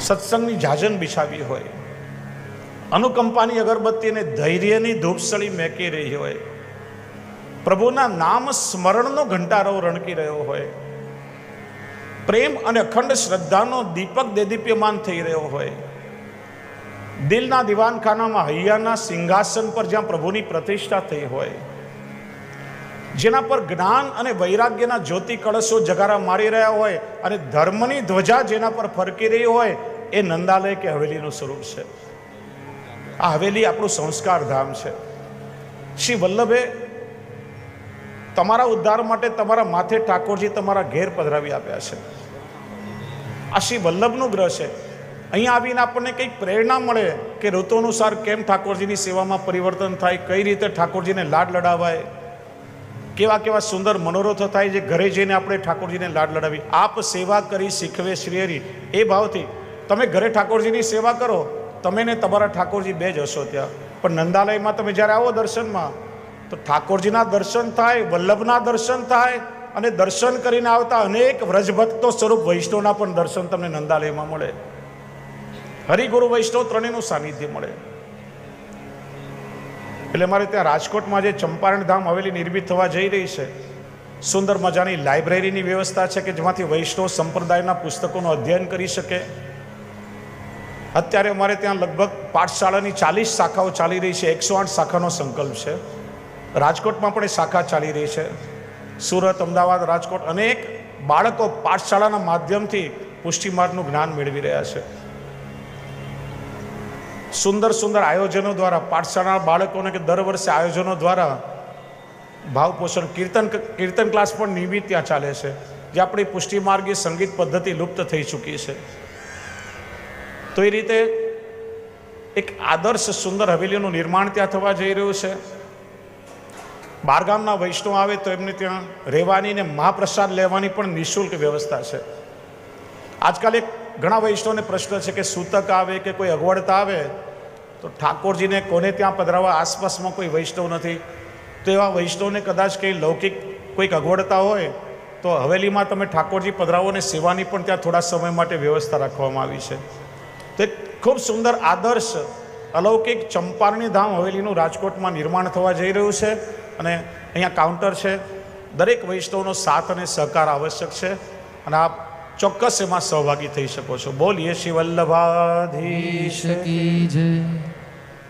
સત્સંગની જાજન બિછાવી હોય. અનુકંપાની અગરબત્તીને ધૈર્યની ધૂપસળી મેકી રહી હોય. પ્રભુના નામ સ્મરણનો ઘંટારો રણકી રહ્યો હોય. પ્રેમ અને અખંડ શ્રદ્ધાનો દીપક દેદીપ્યમાન થઈ રહ્યો હોય. દિલના દિવાનખાનામાં હૈયાના સિંહાસન પર જ્યાં પ્રભુની પ્રતિષ્ઠા થઈ હોય. જેના પર જ્ઞાન અને વૈરાગ્યના જ્યોતિ કળશો જગારા મારી રહ્યા હોય અને ધર્મની ધ્વજા જેના પર ફરકી રહી હોય, એ નંદાલય કે હવેલીનું સ્વરૂપ છે. આ હવેલી આપણું સંસ્કાર ધામ છે. શ્રી વલ્લભે તમારા ઉદ્ધાર માટે તમારા માથે ઠાકોરજી તમારા ઘેર પધરાવી આપ્યા છે. આ શ્રી વલ્લભનું ગ્રહ છે. અહીંયા આવીને આપણને કંઈક પ્રેરણા મળે કે ઋતુ અનુસાર કેમ ઠાકોરજીની સેવામાં પરિવર્તન થાય, કઈ રીતે ઠાકોરજીને લાડ લડાવાય કેવા કેવા સુંદર મનોરથો થાય જે ઘરે જઈને આપણે ઠાકોરજીને લાડ લડાવી. આપ સેવા કરી શીખવે શ્રી હરિ. એ ભાવથી તમે ઘરે ઠાકોરજીની સેવા કરો, તમે ને તમારા ઠાકોરજી બે જ હશો ત્યાં. પણ નંદાલયમાં તમે જ્યારે આવો દર્શનમાં, તો ઠાકોરજીના દર્શન થાય, વલ્લભના દર્શન થાય, અને દર્શન કરીને આવતા અનેક વ્રજભક્તો સ્વરૂપ વૈષ્ણવના પણ દર્શન તમને નંદાલયમાં મળે. હરિગુરુ વૈષ્ણવ ત્રણેયનું સાનિધ્ય મળે. એટલે મારે ત્યાં રાજકોટમાં જે ચંપારણ ધામ હવેલી નિર્મિત થવા જઈ રહી છે, સુંદર મજાની લાઇબ્રેરીની વ્યવસ્થા છે કે જેમાંથી વૈષ્ણવ સંપ્રદાયના પુસ્તકોનું અધ્યયન કરી શકે. અત્યારે અમારે ત્યાં લગભગ પાઠશાળાની ચાલીસ શાખાઓ ચાલી રહી છે, એકસો આઠ શાખાનો સંકલ્પ છે. રાજકોટમાં પણ એ શાખા ચાલી રહી છે. સુરત, અમદાવાદ, રાજકોટ અનેક બાળકો પાઠશાળાના માધ્યમથી પુષ્ટિમાર્ગનું જ્ઞાન મેળવી રહ્યા છે. સુંદર સુંદર આયોજનો દ્વારા, પાઠશાળાના બાળકોને કે દર વર્ષે આયોજનો દ્વારા ભાવપોષણ કીર્તન કીર્તન ક્લાસ પણ નિયમિત ત્યાં ચાલે છે, જે આપણી પુષ્ટિ માર્ગી સંગીત પદ્ધતિ લુપ્ત થઈ ચૂકી છે. તો એ રીતે એક આદર્શ સુંદર હવેલીનું નિર્માણ ત્યાં થવા જઈ રહ્યું છે. બારગામના વૈષ્ણવ આવે તો એમને ત્યાં રહેવાની ને મહાપ્રસાદ લેવાની પણ નિઃશુલ્ક વ્યવસ્થા છે. આજકાલ એક ઘણા વૈષ્ણવને પ્રશ્ન છે કે સૂતક આવે કે કોઈ અગવડતા આવે, તો ઠાકોરજીને કોને ત્યાં પધરાવવા? આસપાસમાં કોઈ વૈષ્ણવ નથી. તો એવા વૈષ્ણવને કદાચ કંઈ લૌકિક કોઈક અગવડતા હોય, તો હવેલીમાં તમે ઠાકોરજી પધરાવો અને સેવાની પણ ત્યાં થોડા સમય માટે વ્યવસ્થા રાખવામાં આવી છે. તો એક ખૂબ સુંદર આદર્શ, અલૌકિક ચંપારણી ધામ હવેલીનું રાજકોટમાં નિર્માણ થવા જઈ રહ્યું છે અને અહીંયા કાઉન્ટર છે. દરેક વૈષ્ણવનો સાથ અને સહકાર આવશ્યક છે. અને આપ ચોક્કસ એમાં સહભાગી થઈ શકો છો. બોલીએ શિવલ્લભાધીશ વલ્લભાધીશ. કી